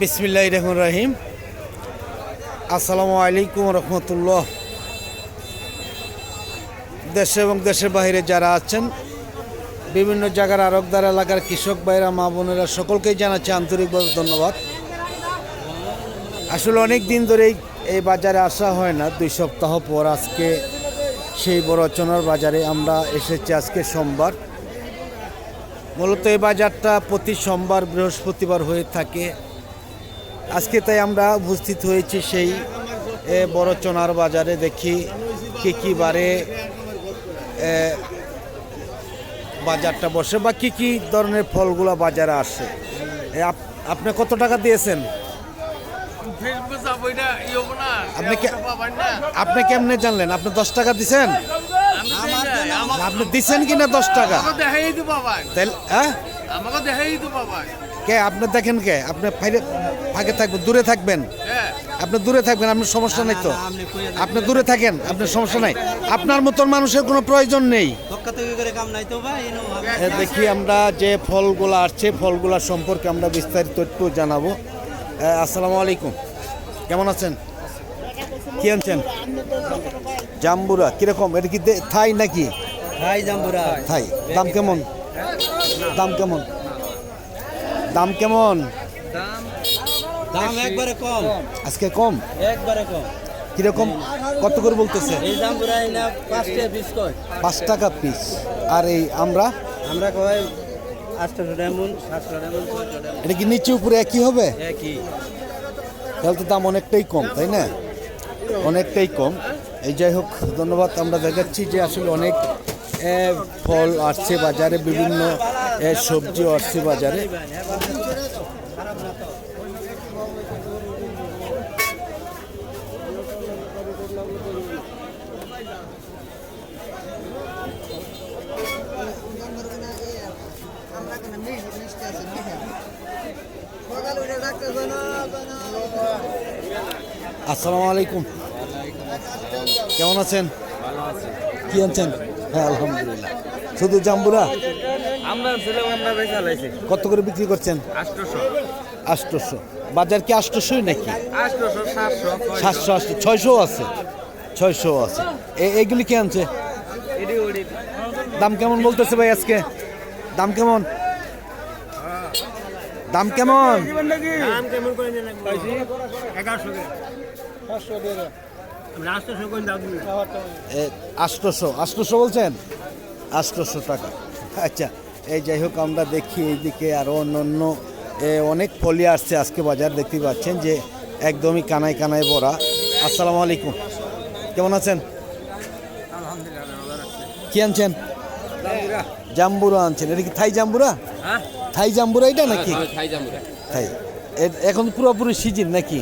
বিসমিল্লাহ রহমান রাহিম। আসসালামু আলাইকুম রহমতুল্লাহ। দেশে এবং দেশের বাইরে যারা আছেন, বিভিন্ন জায়গার আরবদার এলাকার কৃষক ভাইরা মা বোনেরা, সকলকেই জানাচ্ছি আন্তরিকভাবে ধন্যবাদ। আসলে অনেক দিন ধরেই এই বাজারে আসা হয় না, দুই সপ্তাহ পর আজকে সেই বড়চনার বাজারে আমরা এসেছি আজকে সোমবার। মূলত এই বাজারটা প্রতি সোমবার বৃহস্পতিবার হয়ে থাকে। আজকে তাই আমরা উপস্থিত হয়েছি সেই এ, বড়চনার বাজারে দেখি কি কি বারে বাজারটা বসে বা কি কি ধরনের ফলগুলো বাজারে আসে। আপনি কত টাকা দিয়েছেন? আপনি কেমনে জানলেন? আপনি দশ টাকা দিছেন? আপনি দিছেন কিনা দশ টাকা? কে আপনি দেখেন কে? আপনি ফাঁকে থাকবেন দূরে থাকবেন। হ্যাঁ। আপনি দূরে থাকবেন আপনার সমস্যা নেই তো? আপনি দূরে থাকেন আপনার সমস্যা নাই। আপনার মতন মানুষের কোনো প্রয়োজন নেই। দেখি আমরা যে ফলগুলো আসছে ফলগুলা সম্পর্কে আমরা বিস্তারিত একটু জানাব। আসসালামু আলাইকুম। কেমন আছেন? কি আনছেন? জাম্বুরা কীরকম? এটা কি থাই নাকি? ভাই জাম্বুরা। থাই। দাম কেমন? দাম কেমন? দাম কেমন? দাম একবারে কম। আজকে কম? একবারে কম। কীরকম? কত করে বলতেছে? পাঁচ টাকা পিস আর এই আমরা? আমরা কয় এটা কি নিচে উপরে একই হবে? তাহলে তো দাম অনেকটাই কম তাই না? অনেকটাই কম। এই যাই হোক ধন্যবাদ। আমরা দেখাচ্ছি যে আসলে অনেক ফল আসছে বাজারে বিভিন্ন এ, সবজিও আসছে বাজারে। আসসালামু আলাইকুম। কেমন আছেন? কি আনছেন? হ্যাঁ আলহামদুলিল্লাহ। শুধু জাম্বুরা? আমরা ছেলে আমরা বেচা লাইছি। কত করে বিক্রি করছেন? আষ্টশো বাজার কি আষ্টশোই নাকি? সাতশো সাতশো আষ্ট ছয়শো আছে। ছয়শো আছে। এ- এগুলি কে আনছে? দাম কেমন বলতেছে ভাই আজকে? দাম কেমন? দাম কেমন? দাম কেমন করে আষ্টশো আষ্টশো বলছেন? আষ্টশো টাকা। আচ্ছা এই যাই হোক আমরা দেখি এইদিকে আরও অন্য অন্য এ, অনেক ফলি আসছে আজকে বাজার দেখতে পাচ্ছেন যে একদমই কানায় কানায় ভরা। আসসালামু আলাইকুম। কেমন আছেন? কি আনছেন? জাম্বুরা আনছেন। এটা কি থাই জাম্বুরা? হ্যাঁ। থাই জাম্বুরা এটা নাকি? থাই। এ- এখন পুরোপুরি সিজন নাকি?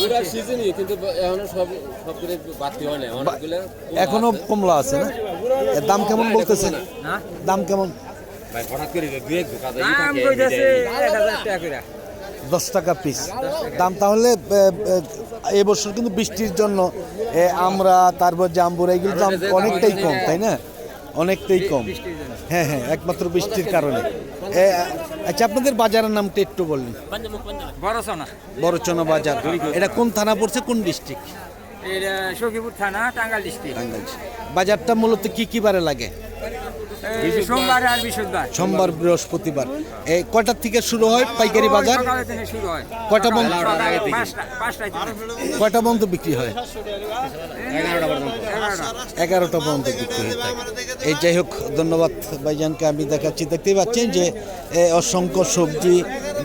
পুরা সিজনই কিন্তু এখনও সব সব করে হয় না। অনেকগুলো এখনও কমলা আছে না? এর দাম কেমন বলতেছেন হ্যাঁ? দাম কেমন? ভাই হঠাৎ করে টাকা করে দশ টাকা পিস দাম তাহলে এবছর কিন্তু বৃষ্টির জন্য এ, আমরা তারপর জাম্বুরা এগুলো দাম অনেকটাই কম তাই না? অনেকটাই কম। হ্যাঁ হ্যাঁ একমাত্র বৃষ্টির কারণে। আচ্ছা আপনাদের বাজারের নামটা একটু বললেন বড় সোনা বড়চনা বাজার। এটা কোন থানা পড়ছে কোন ডিস্ট্রিক্ট? সখীপুর থানা টাঙ্গাল ডিস্ট্রিক্ট। বাজারটা মূলত কি কি বারে লাগে? সোমবার আর বৃহস্পতিবার সোমবার বৃহস্পতিবার। এই কয়টার থেকে শুরু হয় পাইকারি বাজার? সকালে থেকে শুরু হয়। কয়টা বন্ধ? কয়টা পর্যন্ত বিক্রি হয়? এগারোটা পর্যন্ত। বিক্রি হয়ে থাকে। এই যাই হোক ধন্যবাদ ভাইজানকে আমি দেখাচ্ছি। দেখতেই পাচ্ছেন যে অসংখ্য সবজি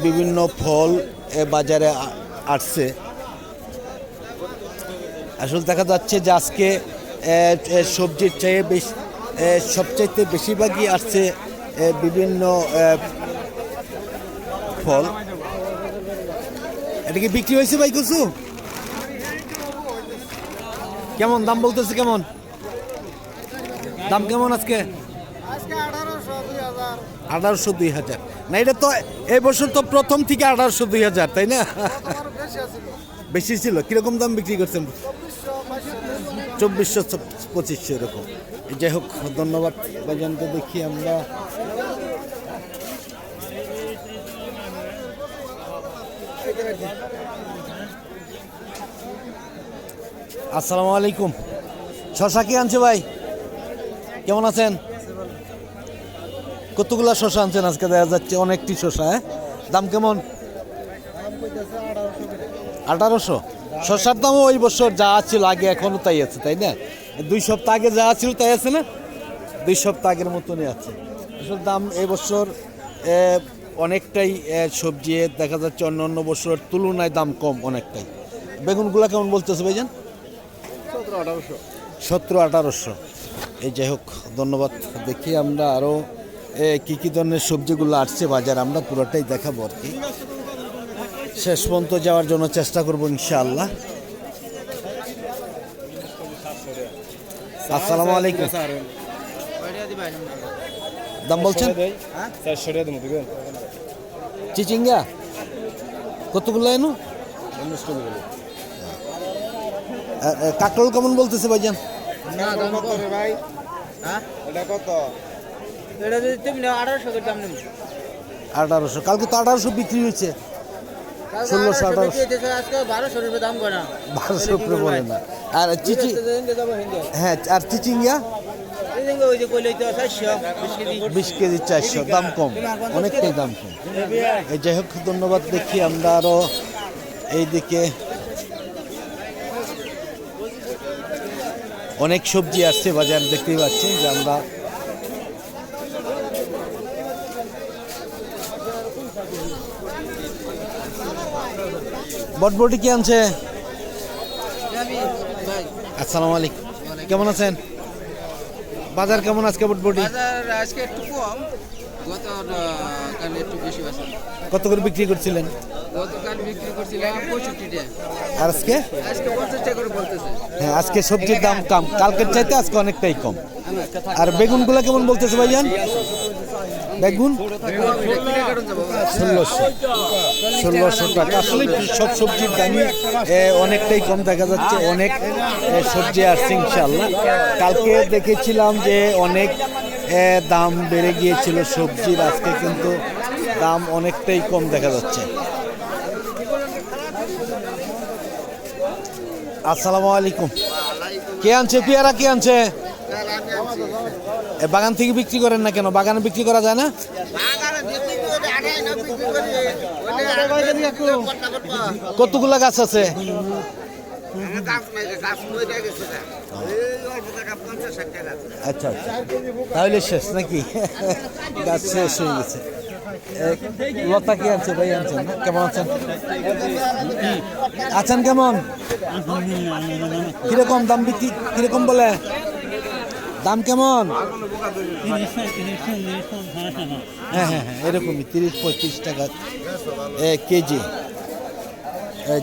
বিভিন্ন ফল এ, বাজারে আসছে। আসলে দেখা যাচ্ছে যে আজকে সবজির চেয়ে বেশ সবচাইতে বেশিরভাগই আসছে বিভিন্ন ফল। এটা কি বিক্রি হয়েছে ভাই কিছু কেমন, দাম বলতেছে কেমন? দাম কেমন আজকে? আঠারোশো দুই হাজার। না, এটা তো এই বছর তো প্রথম থেকে আঠারোশো দুই হাজার, তাই না? বেশি ছিল। কীরকম দাম বিক্রি করছেন? চব্বিশশো পঁচিশশো এরকম। যাই হোক, ধন্যবাদ ভাইজানকে দেখি আমরা। আসসালামু আলাইকুম। শশা কি আনছে ভাই? কেমন আছেন? কতগুলা শশা আনছেন আজকে? দেখা যাচ্ছে অনেকটি শশা হ্যাঁ? দাম কেমন? আঠারোশো। শশার দামও ওই বছর যা ছিল আগে এখনও তাই আছে, তাই না? দুই সপ্তাহ আগে যা ছিল তাই আছে না? দুই সপ্তাহ আগের মতনই আছে। এসব দাম এই বছর অনেকটাই সবজি দেখা যাচ্ছে অন্য অন্য বছরের তুলনায় দাম কম অনেকটাই। বেগুনগুলা কেমন বলতেছে ভাইজান? সতেরো আঠারোশো। এই যাই হোক ধন্যবাদ। দেখি আমরা আরও কী কী ধরনের সবজিগুলো আসছে বাজার আমরা পুরোটাই দেখাবো আর কি। শেষ পর্যন্ত যাওয়ার জন্য চেষ্টা করব ইনশাআল্লাহ। আসসালামু আলাইকুম। দাম বলছেন? দিবেন। চিচিঙ্গা? কতগুলো এনো? কাকরোল কেমন বলতেছে ভাইজান? ভাই এটা কত? এটা যদি তুমি নাও আঠারোশো দাম নেব। আঠারোশো। কালকে তো আঠারোশো বিক্রি হয়েছে। ষোলোশো আঠারোশো বারোশো রুপে দাম করে না। বারোশো উপরে বলে না। আর চিচি হ্যাঁ আর চিচিঙ্গা? ওই যে কইলে তো চারশো বিশ কেজি। চারশো দাম কম অনেকটাই দাম কম। এই যাই হোক ধন্যবাদ দেখি আমরা আরও এইদিকে। অনেক সবজি আসছে বাজার দেখতেই পাচ্ছি যে আমরা বটবটি কি আনছে? আসসালামু আলাইকুম। কেমন আছেন? বাজার কেমন আজকে বটবটি? বাজার আজকে একটু কম। গত একটু বেশি আছে কত করে বিক্রি করছিলেন? গতকাল বিক্রি করছিলাম পঁয়ষট্টি টাকা আর আজকে? আজকে পঞ্চাশ টাকা করে বলতেছে। হ্যাঁ আজকে সবজির দাম কম। কালকের চাইতে আজকে অনেকটাই কম। আর বেগুনগুলো কেমন বলতেছে ভাইজান? বেগুন ষোলোশো। ষোলোশো টাকা। আসলে সব সবজির দামই অনেকটাই কম দেখা যাচ্ছে। অনেক সবজি আসছে ইনশাল্লাহ কালকে দেখেছিলাম যে অনেক দাম বেড়ে গিয়েছিল সবজির। আজকে কিন্তু দাম অনেকটাই কম দেখা যাচ্ছে। আসসালামু আলাইকুম। কে আনছে? পেয়ারা কে আনছে? বাগান থেকে বিক্রি করেন না কেন? বাগানে বিক্রি করা যায় না? কতগুলা গাছ আছে? আচ্ছা আচ্ছা। তাহলে শেষ নাকি? গাছ শেষ হয়ে গেছে। লতা কি আনছে? ভাই আনছেন কেমন আছেন? আছেন কেমন? কীরকম দাম বিক্রি কীরকম বলে? দাম কেমন? হ্যাঁ হ্যাঁ হ্যাঁ এরকমই, তিরিশ, পঁয়ত্রিশ টাকা কেজি।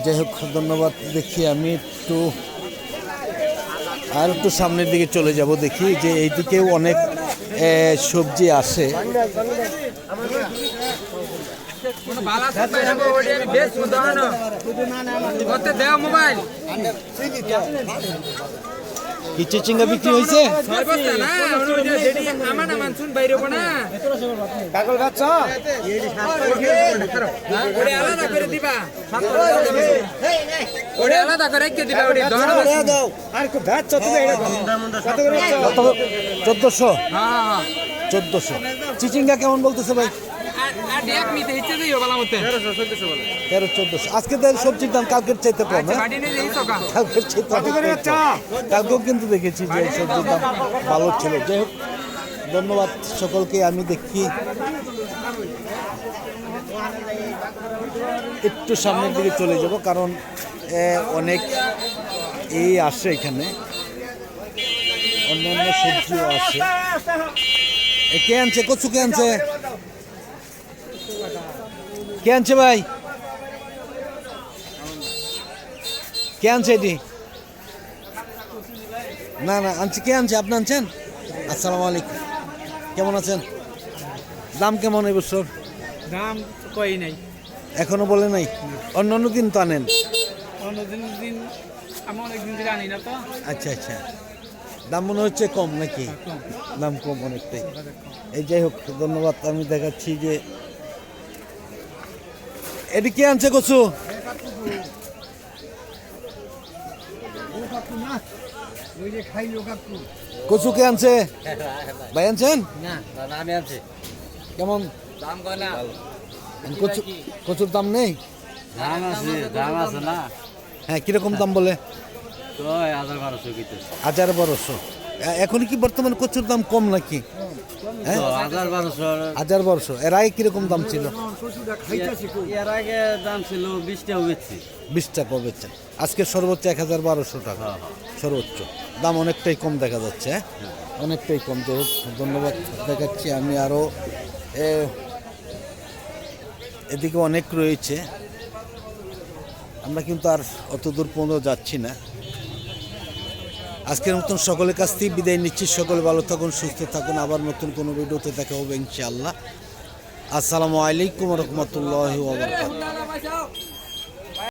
যাই হোক, ধন্যবাদ দেখি আমি একটু, আর একটু সামনের দিকে চলে যাব দেখি যে এইদিকেও অনেক সবজি আসে মোবাইল কি চিচিঙ্গা বিক্রি হয়েছে হ্যাঁ চোদ্দোশো। চিচিঙ্গা কেমন বলতেছে ভাই? তেরো চোদ্দোশো আজকে সবজির দাম কালকের চাইতে কম হ্যাঁ? বাড়ি নিয়ে যাইছো কা কালকের চাইতে কালকেও কিন্তু দেখেছি যে সবজির দাম ভালো ছিল। যাই হোক ধন্যবাদ সকলকে আমি দেখি একটু সামনের দিকে চলে যাব কারণ এ, অনেক এই আসে এখানে। অন্যান্য সবজিও আসে। কে আনছে? কচু কে আনছে? কে আনছে ভাই? কে আনছে এটি? না না আনছে কে আনছে? আপনি আনছেন? আসসালামু আলাইকুম। কেমন আছেন? দাম কেমন এই বছর? দাম কই নাই। এখনও বলে নাই? অন্য অন্য দিন তো আনেন। অন্যদিন দিন আমি অনেকদিন ধরে আনি না তো। আচ্ছা আচ্ছা। দাম মনে হচ্ছে কম নাকি? দাম কম অনেকটাই। এই যাই হোক ধন্যবাদ। আমি দেখাচ্ছি যে এটি কে আনছে কচু? কচু কে আনছে? ভাই আনছেন? কেমন? দাম না? কচু কচুর দাম নেই? দাম আছে দাম আছে না। হ্যাঁ কীরকম দাম বলে? হাজার বারোশো এখন কি বর্তমানে কচুর দাম কম নাকি? হ্যাঁ? হাজার বারোশো। এর আগে কীরকম দাম ছিল? এর আগে দাম ছিল বিশটা বেচছি বিশ টাকা বেচছেন আজকে সর্বোচ্চ এক হাজার বারোশো টাকা। সর্বোচ্চ। দাম অনেকটাই কম দেখা যাচ্ছে হ্যাঁ? অনেকটাই কম। ধন্যবাদ দেখাচ্ছি আমি আরও এদিকে অনেক রয়েছে। আমরা কিন্তু আর অত দূর পর্যন্ত যাচ্ছি না। আজকের মতন সকলের কাছ থেকে বিদায় নিচ্ছি। সকলে ভালো থাকুন, সুস্থ থাকুন। আবার নতুন কোনো ভিডিওতে দেখা হবে ইনশাআল্লাহ। আসসালামু আলাইকুম রহমতুল্লাহ